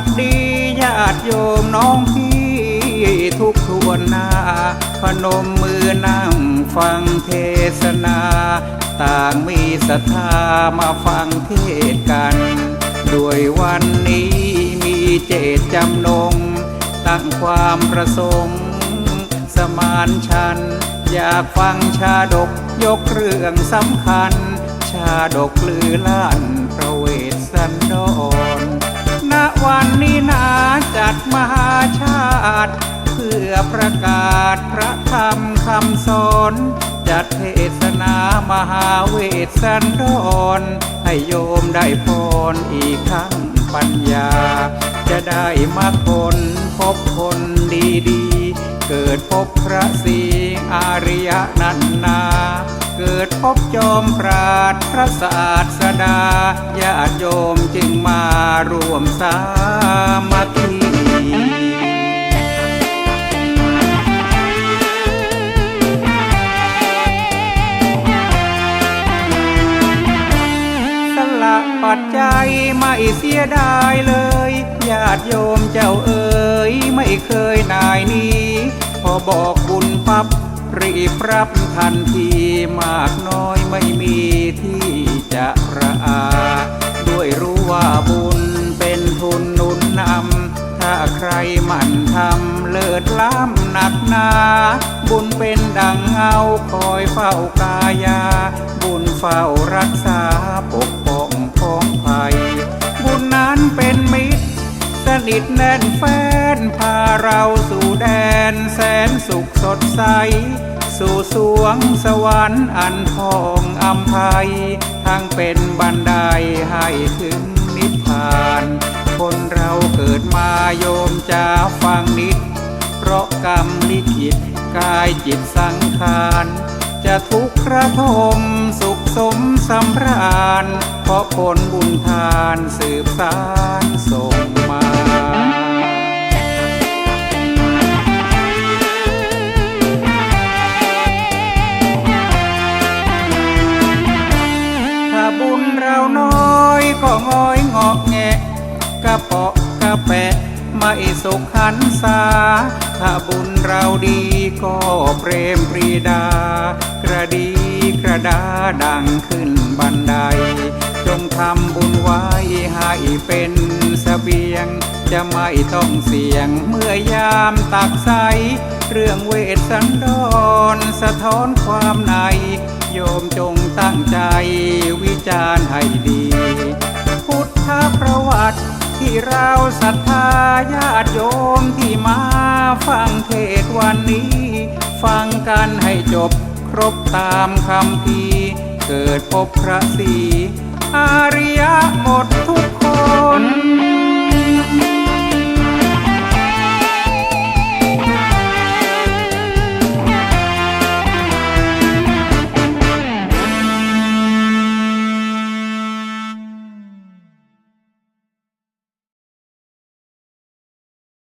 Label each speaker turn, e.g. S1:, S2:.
S1: ดดีญาติโยมน้องพี่ทุกทวนหน้า พนมมือนั่งฟังเทศนา ต่างมีศรัทธามาฟังเทศกัน ด้วยวันนี้มีเจตจำนง ตั้งความประสงค์ สมานฉัน อยากฟังชาดกยกเรื่องสำคัญ ชาดกลือล้านประเวศสันดร กาศพระธรรมคำสอน จัดเทศนามหาเวสสันดรให้โยมได้พรอีกครั้งปัญญา จะได้มาคนพบคนดีๆ เกิดพบพระศรีอาริยนันนา เกิดพบจอมปราดพระศาสดาญาติโยมจึงมารวมสา เสียดายเลย ญาติโยมเจ้าเอ๋ยไม่เคยนายนี้ พอบอกบุญปับรีบรับทันทีมากน้อยไม่มีที่จะระอา ด้วยรู้ว่าบุญเป็นทุนนุนนำถ้าใครหมั่นทำเลิศล้ำหนักหนา บุญเป็นดังเงาคอยเฝ้ากายา บุญเฝ้ารักษาปก นิทแน่นแฟน พาเราสู่แดนแสนสุขสดใส สู่สวงสวรรค์อันทองอำไพยทั้งเป็นบันไดให้ถึงนิพพาน คนเราเกิดมาโยมจะฟังนิด เพราะกรรมลิขิตกายจิตสังขารจะทุกข์ระทมสุขสมสำราญ เพราะผลบุญทานสืบสารส่งมา ถ้าบุญเราน้อยก็งอยงอกแงะกระเปาะกระแปะไม่สุขหันษาถ้าบุญเราดีก็เปรมปรีดา กระดีกระดาดังขึ้นบันได จงทำบุญไว้ให้เป็นเสบียง จะไม่ต้องเสี่ยงเมื่อยามตักใส เรื่องเวทสันดรสะท้อนความใน โยมจงตั้งใจวิจารณ์ให้ดี พุทธประวัติที่เราศรัทธาญาติโยมที่มาฟังเทศวันนี้ ฟังกันให้จบครบตามคำพีเกิดพบพระศีอาริยะหมดทุกคน